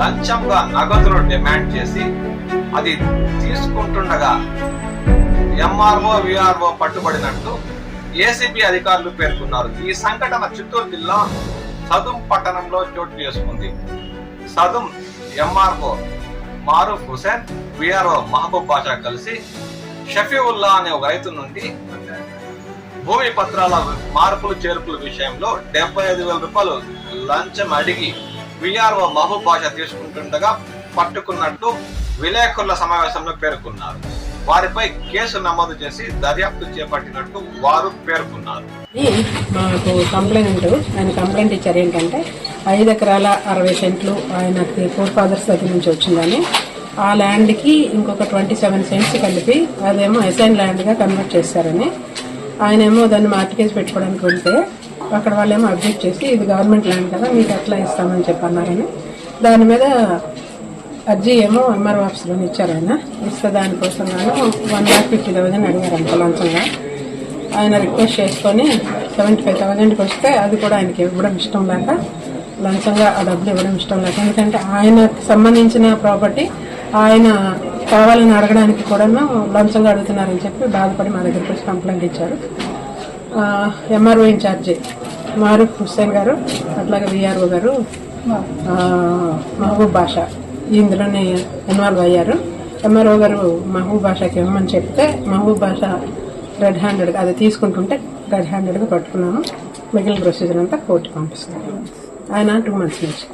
లంచంగా నగదును డిమాండ్ చేసి అది తీసుకుంటుండగా ఎంఆర్ఓ విఆర్ఓ పట్టుబడినట్టు ఏసీబీ అధికారులు పేర్కొన్నారు. ఈ సంఘటన చిత్తూరు జిల్లా సదుం పట్టణంలో చోటు చేసుకుంది. సదుం ఎంఆర్ఓ మారూఫ్ హుసేన్ విఆర్ఓ మహబూబ్ బాషా కలిసి షఫీవుల్లా అనే ఒక రైతు నుండి భూమి పత్రాల మార్పులు చేర్పుల విషయంలో డెబ్బై ఐదు వేల రూపాయలు లంచం అడిగి విఆర్ఓ మహబూబ్ బాషా తీసుకుంటుండగా పట్టుకున్నట్టు విలేకరుల సమావేశంలో పేర్కొన్నారు. వారిపై కేసు నమోదు చేసి దర్యాప్తు చేపట్టినట్టు వారు పేర్కొన్నారు. అని మాకు కంప్లైంట్ ఆయన కంప్లైంట్ ఇచ్చారు ఏంటంటే ఐదు ఎకరాల అరవై సెంట్లు ఆయనకి ఫోర్ ఫాదర్స్ దగ్గర నుంచి వచ్చిందని ఆ ల్యాండ్కి ఇంకొక ట్వంటీ సెవెన్ సెంట్స్ కలిపి అదేమో అసైన్ ల్యాండ్గా కన్వర్ట్ చేశారని ఆయనేమో దాన్ని మార్టికేజ్ పెట్టుకోవడానికి వెళ్తే అక్కడ వాళ్ళేమో అబ్జెక్ట్ చేసి ఇది గవర్నమెంట్ ల్యాండ్ కదా మీకు ఎట్లా ఇస్తామని చెప్పి అన్నారని దాని మీద అర్జీ ఏమో ఎంఆర్ ఆఫీస్లో ఇచ్చారు ఆయన. ఇస్తే దానికోసం గాను వన్ ల్యాక్ ఫిఫ్టీ థౌసండ్ అంత లంచంగా. ఆయన రిక్వెస్ట్ చేసుకొని సెవెంటీ ఫైవ్ థౌసండ్కి వస్తే అది కూడా ఆయనకి ఇవ్వడం ఇష్టం లేక లంచంగా ఆ డబ్బులు ఇవ్వడం ఇష్టం లేక. ఎందుకంటే ఆయనకు సంబంధించిన ప్రాపర్టీ ఆయన కావాలని అడగడానికి కూడాను లంచంగా అడుగుతున్నారని చెప్పి బాధపడి మా దగ్గరికి వచ్చి కంప్లైంట్ ఇచ్చారు. ఎంఆర్ఓ ఇన్ఛార్జి మారూఫ్ హుస్సేన్ గారు అట్లాగే విఆర్ఓ గారు మహబూబ్ బాషా. ఇందులోనే ఇన్వాల్వ్ అయ్యారు. ఎంఆర్ఓ గారు మహబూబ్ బాషాకి ఇవ్వమని చెప్తే మహబూబ్ బాషా రెడ్ హ్యాండెడ్గా అది తీసుకుంటుంటే రెడ్ హ్యాండెడ్గా పట్టుకున్నాము మిగిలిన ప్రొసీజర్ అంతా కోర్టు పంపిస్తాను ఆయన టూ మంత్స్ నుంచి.